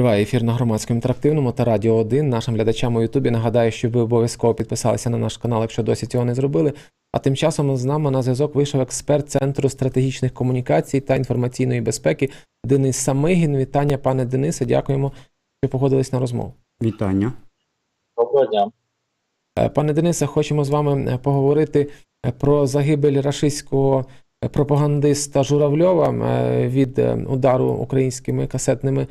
Триває ефір на громадському інтерактивному та Радіо 1. Нашим глядачам у Ютубі нагадаю, щоб ви обов'язково підписалися на наш канал, якщо досі цього не зробили. А тим часом з нами на зв'язок вийшов експерт Центру стратегічних комунікацій та інформаційної безпеки Денис Самигін. Вітання, пане Денисе. Дякуємо, що погодились на розмову. Вітання. Доброго дня. Е, Пане Денисе, хочемо з вами е, поговорити е, про загибель рашистського пропагандиста Журавльова від удару українськими касетними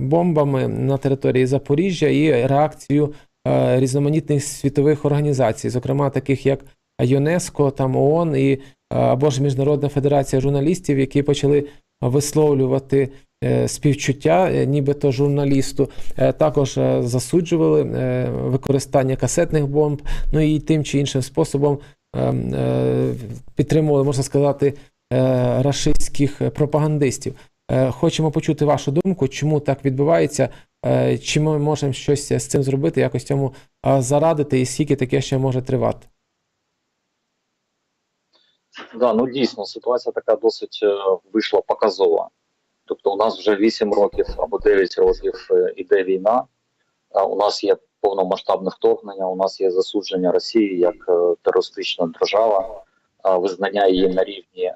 бомбами на території Запоріжжя і реакцію е, різноманітних світових організацій, зокрема таких як ЮНЕСКО, там ООН і е, або ж Міжнародна федерація журналістів, які почали висловлювати е, співчуття, е, нібито журналісту. Е, Також е, засуджували е, використання касетних бомб, ну і тим чи іншим способом е, е, підтримували, можна сказати, е, рашистських пропагандистів. Е, Хочемо почути вашу думку, чому так відбувається, е, чи ми можемо щось з цим зробити, якось цьому е, зарадити, і скільки таке ще може тривати. Да, ну дійсно ситуація така досить вийшла показова. Тобто, у нас вже 8 років або 9 років іде війна. У нас є повномасштабне вторгнення, у нас є засудження Росії як терористична держава, визнання її на рівні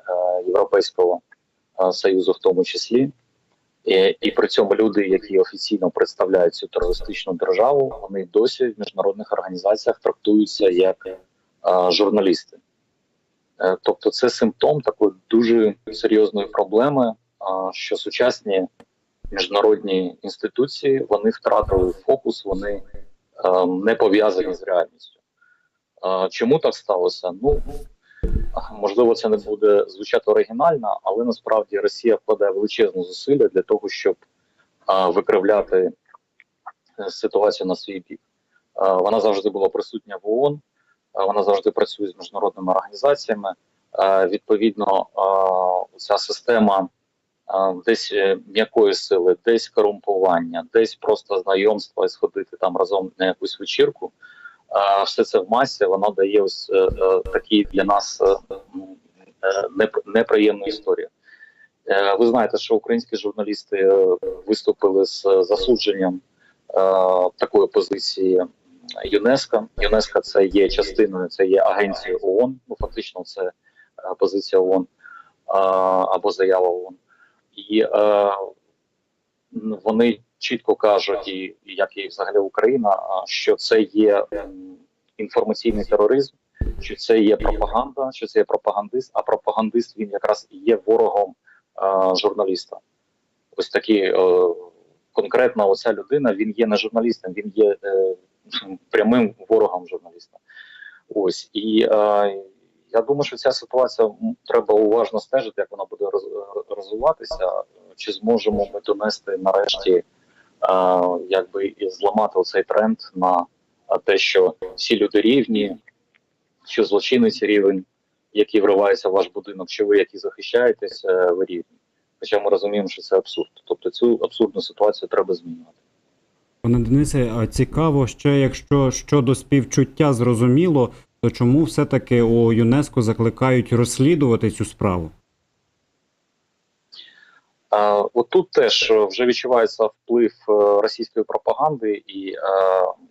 Європейського Союзу, в тому числі. І, і при цьому люди, які офіційно представляють цю терористичну державу, вони досі в міжнародних організаціях трактуються як е, журналісти. Е, Тобто, це симптом такої дуже серйозної проблеми, а, що сучасні міжнародні інституції вони втратили фокус, вони е, не пов'язані з реальністю. Е, Чому так сталося? Ну можливо, це не буде звучати оригінально, але насправді Росія вкладає величезну зусилля для того, щоб викривляти е, ситуацію на свій бік. Вона завжди була присутня в ООН. Вона завжди працює з міжнародними організаціями. Відповідно, ця система десь е, м'якої сили, десь корумпування, десь просто знайомства і сходити там разом на якусь вечірку. Все це в масі воно дає ось е, е, для нас е, неприємну історію. Ви знаєте, що українські журналісти виступили з засудженням такої позиції ЮНЕСКО. ЮНЕСКО це є частиною, це є агенцією ООН. Ну фактично, це позиція ООН або заява ООН. І вони чітко кажуть, і як і взагалі Україна, а, що це є інформаційний тероризм, що це є пропаганда, що це є пропагандист. А пропагандист він якраз і є ворогом е, журналіста. Ось такі е, конкретно оця людина. Він є не журналістом, він є е, прямим ворогом журналіста. Ось і е, я думаю, що ця ситуація треба уважно стежити, як вона буде роз- розвиватися. Чи зможемо ми донести нарешті, якби і зламати оцей тренд на е, те, що всі люди рівні, що злочинець рівень, який вривається в ваш будинок, чи ви, які захищаєтесь, е, ви рівні. Хоча ми розуміємо, що це абсурд. Тобто цю абсурдну ситуацію треба змінювати. Пане Денисе, а цікаво ще, якщо щодо співчуття зрозуміло, то чому все-таки у ЮНЕСКО закликають розслідувати цю справу? Е, От тут теж е, вже відчувається вплив е, російської пропаганди і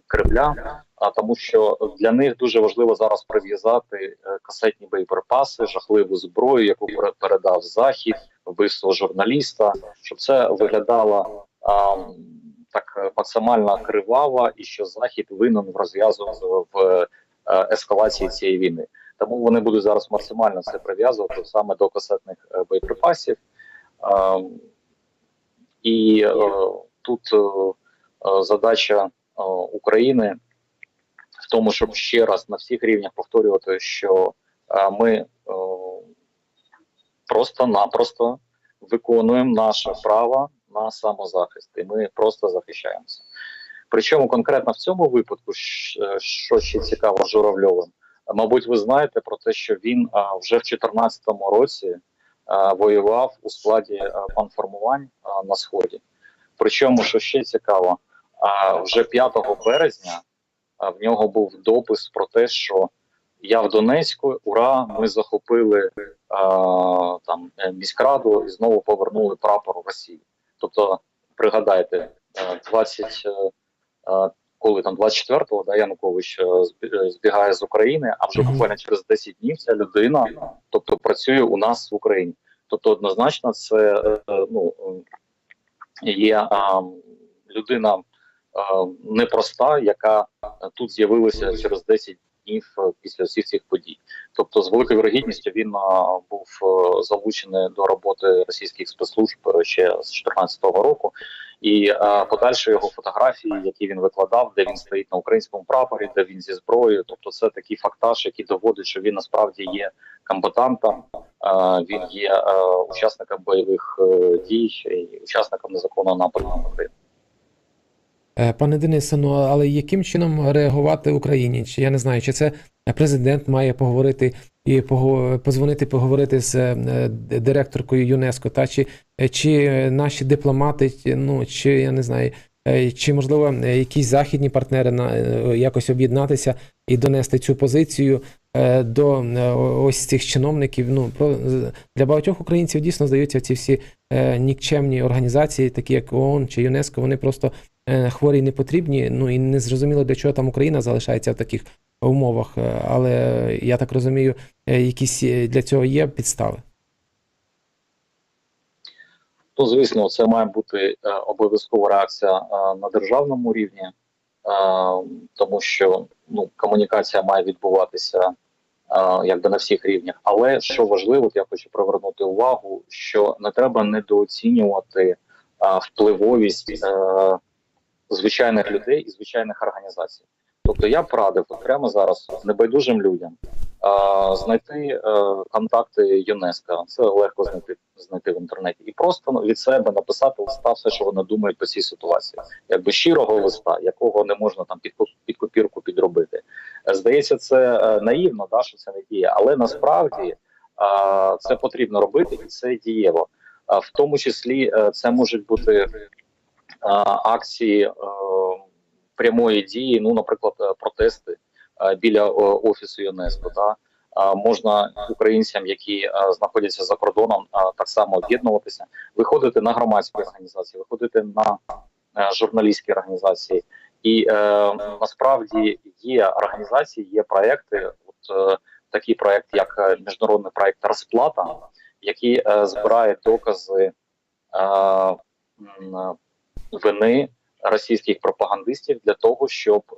Кремля, тому, що для них дуже важливо зараз прив'язати касетні боєприпаси, жахливу зброю, яку пере- передав Захід, вбивство журналіста, щоб це виглядало так максимально криваво, і що Захід винен в розв'язуванні в ескалації цієї війни. Тому вони будуть зараз максимально це прив'язувати саме до касетних боєприпасів. І е, тут е, задача е, України в тому, щоб ще раз на всіх рівнях повторювати, що ми просто-напросто виконуємо наше право на самозахист, і ми просто захищаємося. Причому конкретно в цьому випадку, що ще цікаво Журавльовим, мабуть, ви знаєте про те, що він вже в 2014 році воював у складі е, панформувань е, на сході. Причому, що ще цікаво, е, вже 5 березня е, в нього був допис про те, що я в Донецьку, ура, ми захопили е, там е, міськраду і знову повернули прапор у Росії. Тобто пригадайте, е, 20, е, е, коли там 24-го, да, Янукович е, е, збігає з України, а вже буквально через 10 днів ця людина, тобто працює у нас в Україні. Тобто, однозначно, це е, ну, є а, людина а, непроста, яка тут з'явилася через 10 днів після всіх цих подій. Тобто, з великою вірогідністю він а, був залучений до роботи російських спецслужб ще з 2014 року. І а, подальші його фотографії, які він викладав, де він стоїть на українському прапорі, де він зі зброєю. Тобто, це такий фактаж, який доводить, що він насправді є комбатантом, а, він є а, учасником бойових е, дій і учасником незаконного нападу на Україну. Е, Пане Денисе, ну але яким чином реагувати Україні? Чи я не знаю, чи це президент має поговорити і позвонити, поговорити з е, директоркою ЮНЕСКО, та чи, чи наші дипломати, ну чи я не знаю, е, чи можливо якісь західні партнери на е, якось об'єднатися і донести цю позицію до ось цих чиновників. Ну про для багатьох українців дійсно здаються ці всі нікчемні організації, такі як ООН чи ЮНЕСКО, вони просто хворі не потрібні. Ну і не зрозуміло, для чого там Україна залишається в таких умовах. Е, Але я так розумію, е, якісь е, для цього є підстави. То, звісно, це має бути обов'язкова реакція на державному рівні, тому що ну, комунікація має відбуватися якби на всіх рівнях. Але що важливо, я хочу привернути увагу, що не треба недооцінювати впливовість звичайних людей і звичайних організацій. Тобто я б радив прямо зараз небайдужим людям а, знайти е, контакти ЮНЕСКО. Це легко знайти знайти в інтернеті, і просто ну, від себе написати листа, все, що вони думають по цій ситуації, якби щирого листа, якого не можна там під, під копірку підробити. Здається, це е, наївно, да, що це не діє, але насправді а, це потрібно робити, і це дієво. А, в тому числі е, це можуть бути а, акції е, прямої дії, ну, наприклад, е, протести е, біля е, офісу ЮНЕСКО. Да? Можна українцям, які знаходяться за кордоном, так само об'єднуватися, виходити на громадські організації, виходити на журналістські організації. І е, насправді є організації, є проекти. От е, такий проект, як міжнародний проект Розплата, який е, збирає докази е, вини російських пропагандистів для того, щоб е,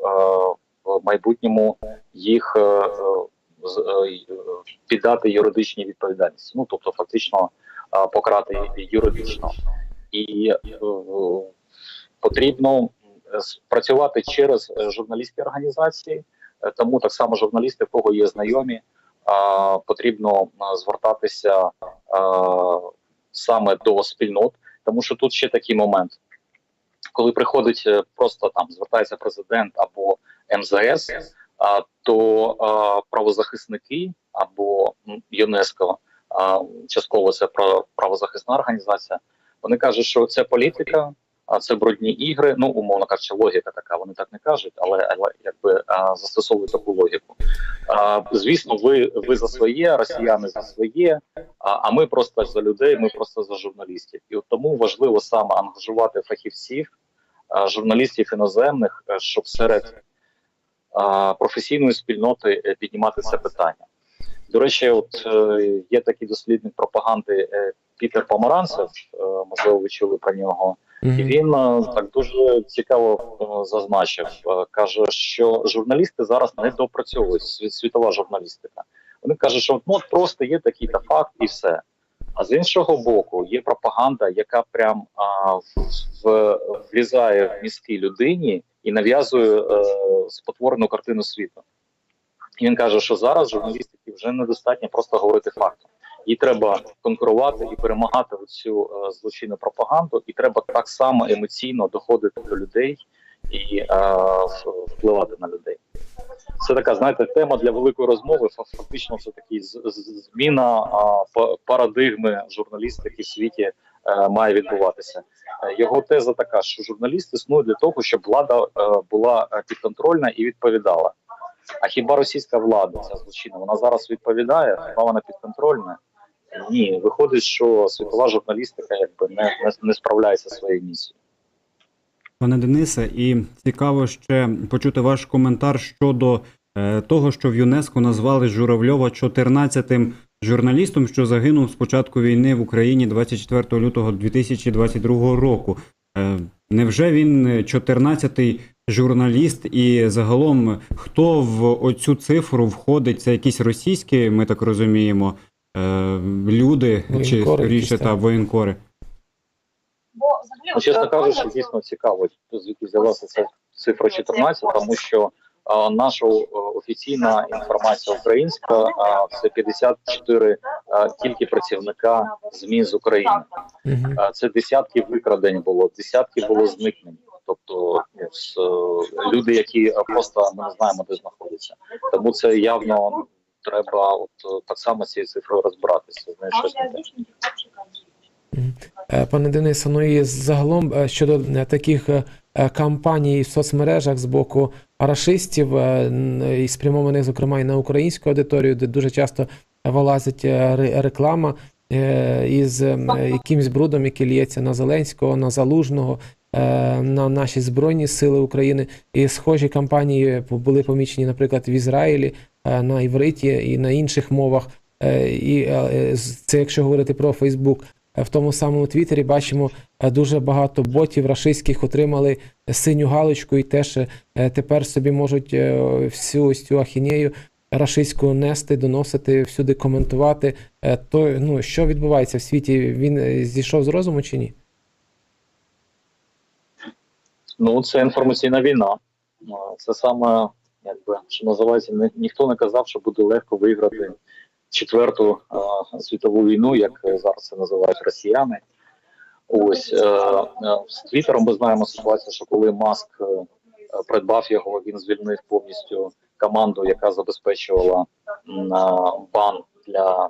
в майбутньому їх е, е, піддати юридичній відповідальності. Ну тобто, фактично покарати юридично, і потрібно працювати через журналістські організації. Тому так само журналісти, в кого є знайомі, потрібно звертатися саме до спільнот, тому що тут ще такий момент коли приходить е, просто там звертається президент або МЗС, то правозахисники або ЮНЕСКО, а, частково це правозахисна організація. Вони кажуть, що це політика, а це брудні ігри. Ну умовно кажучи, логіка така. Вони так не кажуть, але, але якби застосовують таку логіку. А, звісно, ви, ви за своє, росіяни за своє. А, а ми просто за людей, ми просто за журналістів. І от тому важливо саме ангажувати фахівців, журналістів іноземних, е, щоб серед професійної спільноти е, піднімати це питання. До речі, от е, є такий дослідник пропаганди е, Пітер Помаранцев, е, можливо, ви чули про нього. І він так дуже цікаво зазначив. Каже, що журналісти зараз не допрацьовують світова журналістика. Вони кажуть, що ну, от просто є такий та факт, і все. А з іншого боку, є пропаганда, яка прям а, в, в, влізає в мізки людині і нав'язує е, спотворену картину світу. І він каже, що зараз журналістики вже недостатньо просто говорити фактом. Їй треба конкурувати і перемагати цю е, злочинну пропаганду, і треба так само емоційно доходити до людей і е, впливати на людей. Це така, знаєте, тема для великої розмови. Фа- Фактично, це такий зміна па- парадигми журналістики в світі е, має відбуватися. Е, Його теза така, що журналіст існує для того, щоб влада е, була е, підконтрольна і відповідала. А хіба російська влада ця злочинна, вона зараз відповідає? Хіба вона підконтрольна? Ні, виходить, що світова журналістика якби не, не, не справляється зі своєю місією. Пане Денисе, і цікаво ще почути ваш коментар щодо е, того, що в ЮНЕСКО назвали Журавльова 14-тим журналістом, що загинув з початку війни в Україні 24 лютого 2022 року. Е, невже він 14-й журналіст, і загалом хто в оцю цифру входить? Це якісь російські, ми так розуміємо, е, люди чи Воєнкори скоріше якісь, та воєнкори. Бо взагалі Ну, чесно кажучи, дійсно цікаво, звідки взялася ця цифра 14, тому що а, наша е, офіційна інформація українська а, це 54 а, тільки працівника ЗМІ з України. А, Це десятки викрадень було, десятки було зникнень. Тобто ну, з, е, люди, які е, просто ми не знаємо, де знаходяться. Тому це явно треба от е, так само з цією цифрою розбиратися. Знаєш, А щось не те. Пане Денисе, ну і загалом щодо таких кампаній в соцмережах з боку рашистів, і спрямованих, зокрема, і на українську аудиторію, де дуже часто вилазить реклама із якимсь брудом, який лється на Зеленського, на Залужного, на наші Збройні Сили України. І схожі кампанії були помічені, наприклад, в Ізраїлі, е, на івриті і на інших мовах. Е, І е, це якщо говорити про Фейсбук. Е, В тому самому Твіттері бачимо е, дуже багато ботів рашистських отримали синю галочку і теж е, тепер собі можуть е, всю ось цю ахінею рашистську нести, доносити, всюди коментувати. Е, То ну що відбувається в світі? Він е, зійшов з розуму чи ні? Ну, це інформаційна війна. Це саме, якби що називається, ні, ніхто не казав, що буде легко виграти четверту а, світову війну, як е, зараз це називають росіяни. Ось е, е, з Твіттером ми знаємо ситуацію, що коли Маск е, е, придбав його, він звільнив повністю команду, яка забезпечувала а, бан для а,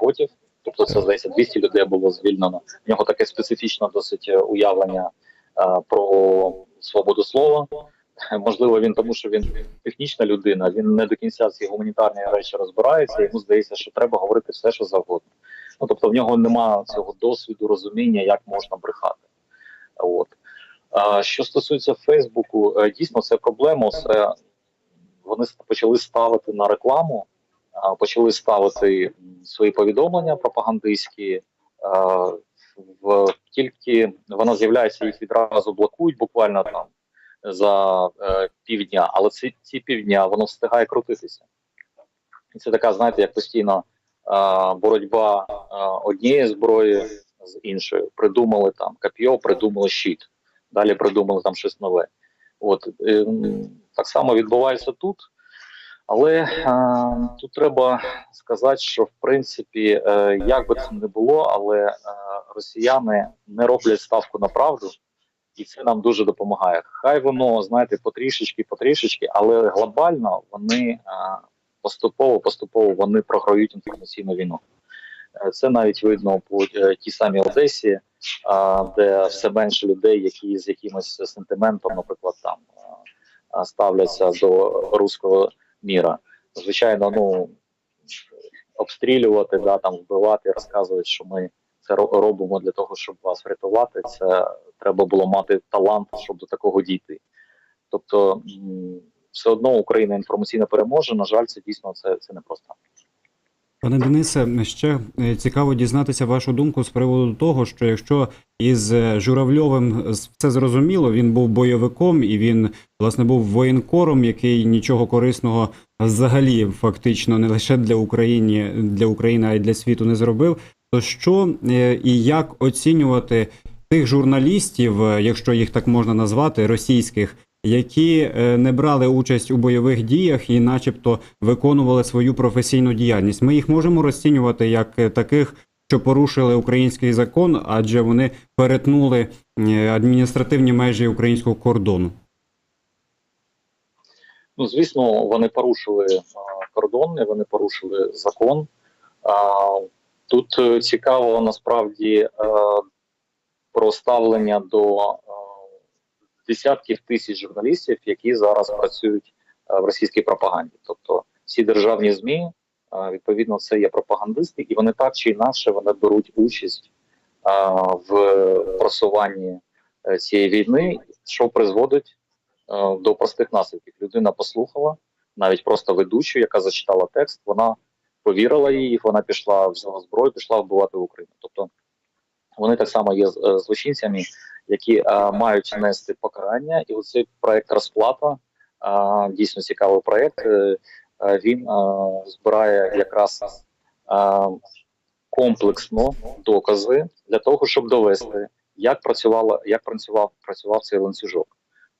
ботів. Тобто це здається 200 людей було звільнено. В нього таке специфічне досить е, уявлення е, про свободу слова. Можливо, він тому, що він технічна людина, він не до кінця ці гуманітарні речі розбирається. Йому здається, що треба говорити все, що завгодно. Ну тобто, в нього немає цього досвіду, розуміння, як можна брехати. От що стосується Фейсбуку, е, дійсно це проблема. Це вони почали ставити на рекламу, почали ставити свої повідомлення пропагандистські. В тільки вона з'являється, їх відразу блокують буквально там за е, півдня, але ці, ці півдня воно встигає крутитися. І це така, знаєте, як постійно е, боротьба е, однієї зброї з іншою. Придумали там коп'йо, придумали щит, далі придумали там щось нове. От е, так само відбувається тут. Але е, тут треба сказати, що в принципі, е, як би це не було, але е, росіяни не роблять ставку на правду, і це нам дуже допомагає. Хай воно, знаєте, потрішечки, потрішечки, але глобально вони поступово, поступово вони програють інформаційну війну. Це навіть видно по тій самій Одесі, де все менше людей, які з якимось сентиментом, наприклад, там ставляться до руського міра. Звичайно, ну обстрілювати, да, там вбивати, розказувати, що ми це ро- робимо для того, щоб вас врятувати. Це треба було мати талант, щоб до такого дійти. Тобто, все одно Україна інформаційно переможе. На жаль, це дійсно це, це непросто. Пане Денисе, ще е, цікаво дізнатися вашу думку з приводу того, що якщо із е, Журавльовим все зрозуміло, він був бойовиком і він власне був воєнкором, який нічого корисного взагалі фактично не лише для України, для України, а й для світу не зробив. То що е, і як оцінювати тих журналістів, якщо їх так можна назвати, російських, які е, не брали участь у бойових діях і, начебто, виконували свою професійну діяльність. Ми їх можемо розцінювати як е, таких, що порушили український закон, адже вони перетнули е, адміністративні межі українського кордону. Ну, звісно, вони порушили а, кордони, вони порушили закон. Тут цікаво насправді про ставлення до десятків тисяч журналістів, які зараз працюють е, в російській пропаганді. Тобто всі державні ЗМІ, е, відповідно, це є пропагандисти, і вони так чи інакше вони беруть участь е, в просуванні цієї війни, що призводить до простих наслідків. Людина послухала, навіть просто ведучу, яка зачитала текст, вона повірила їй, вона пішла взяла зброю, пішла вбивати Україну. Тобто вони так само є злочинцями, які мають нести покарання, і оцей проект розплата дійсно цікавий проект. Е, він збирає якраз комплексно докази для того, щоб довести, як працювала, як працював працював цей ланцюжок.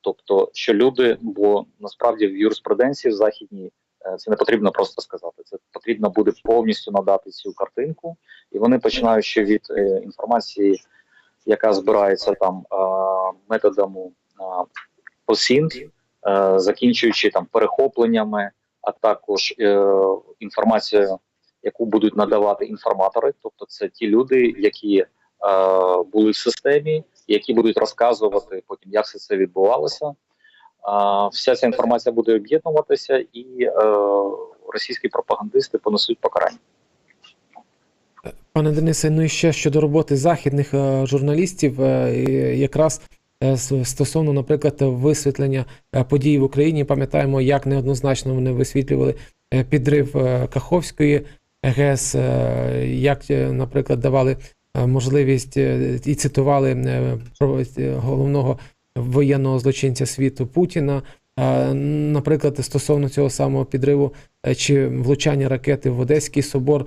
Тобто, що люди, бо насправді в юриспруденції в західній е, це не потрібно просто сказати. Це потрібно буде повністю надати цю картинку, і вони починаючи від е, інформації, яка збирається там е, методами е, е, закінчуючи там перехопленнями, а також інформацією, яку будуть надавати інформатори, тобто це ті люди, які були в системі, які будуть розказувати потім, як все це відбувалося. Вся ця інформація буде об'єднуватися, і російські пропагандисти понесуть покарання. Пане Денисе, ну і ще щодо роботи західних е, журналістів, е, якраз е, стосовно, наприклад, висвітлення подій в Україні, пам'ятаємо, як неоднозначно вони висвітлювали підрив Каховської ГЕС, як, наприклад, давали можливість і цитували головного воєнного злочинця світу Путіна. Наприклад, стосовно цього самого підриву чи влучання ракети в Одеський собор,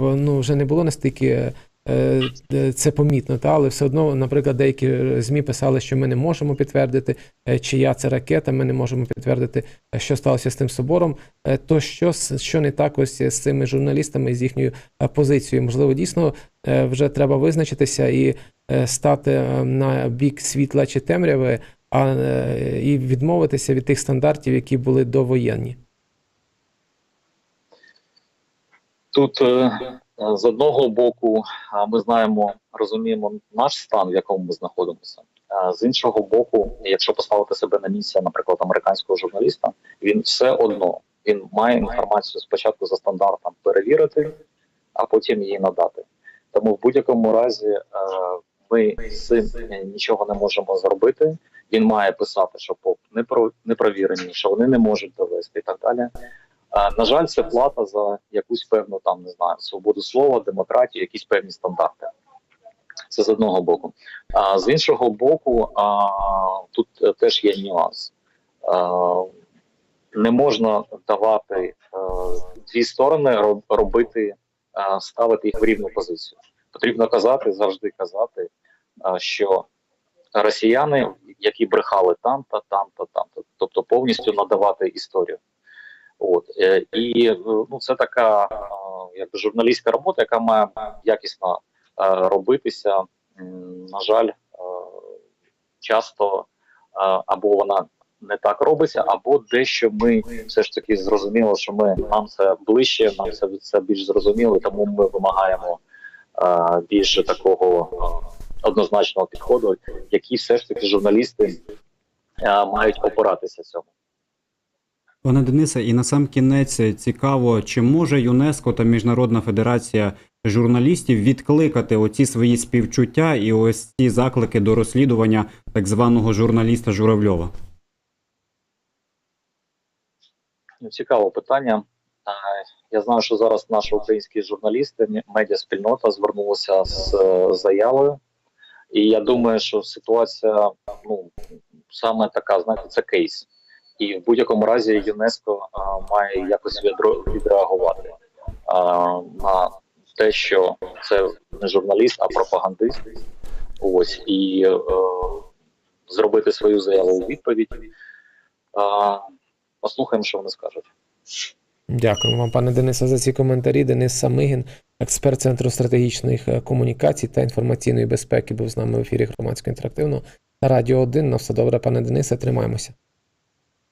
ну, вже не було настільки е, е, це помітно, та, але все одно, наприклад, деякі ЗМІ писали, що ми не можемо підтвердити, е, чия це ракета, ми не можемо підтвердити, е, що сталося з тим собором. Е, То що, що не так ось з цими журналістами, з їхньою е, позицією? Можливо, дійсно е, вже треба визначитися і е, стати е, на бік світла чи темряви, а е, і відмовитися від тих стандартів, які були довоєнні. Тут е, з одного боку ми знаємо, розуміємо наш стан, в якому ми знаходимося. З іншого боку, якщо поставити себе на місце, наприклад, американського журналіста, він все одно він має інформацію спочатку за стандартом перевірити, а потім її надати. Тому в будь-якому разі е, ми з цим нічого не можемо зробити. Він має писати, що ПОП не про не провірені, що вони не можуть довести і так далі. А, на жаль, це плата за якусь певну там не знаю свободу слова, демократію, якісь певні стандарти. Це з одного боку. А з іншого боку, а, тут е, теж є нюанс. А, не можна давати е, дві сторони робити, е, ставити їх в рівну позицію. Потрібно казати, завжди казати, е, що росіяни, які брехали там та там та там, тобто повністю надавати історію. От е, і ну це така е, якби журналістська робота, яка має якісно е, робитися. На жаль, часто або вона не так робиться, або дещо ми все ж таки зрозуміло, що ми нам це ближче, нам це це більш зрозуміло, тому ми вимагаємо більше такого однозначного підходу, які все ж таки журналісти мають опиратися цьому. Пане Денисе, і на сам кінець е, цікаво, чи може ЮНЕСКО та Міжнародна федерація журналістів відкликати оці свої співчуття і ось ці заклики до розслідування так званого журналіста Журавльова? Ну, Цікаве питання. Я знаю, що зараз наші українські журналісти, медіаспільнота звернулася з е, заявою, і я думаю, що ситуація ну саме така, знаєте, це кейс. І в будь-якому разі ЮНЕСКО е, має якось відреагувати е, на те, що це не журналіст, а пропагандист. Ось і е, зробити свою заяву у відповідь. Е, Послухаємо, що вони скажуть. Дякуємо вам, пане Денисе, за ці коментарі. Денис Самигін, експерт Центру стратегічних комунікацій та інформаційної безпеки, був з нами в ефірі громадського інтерактивного Радіо 1. На все добре, пане Денисе, тримаємося.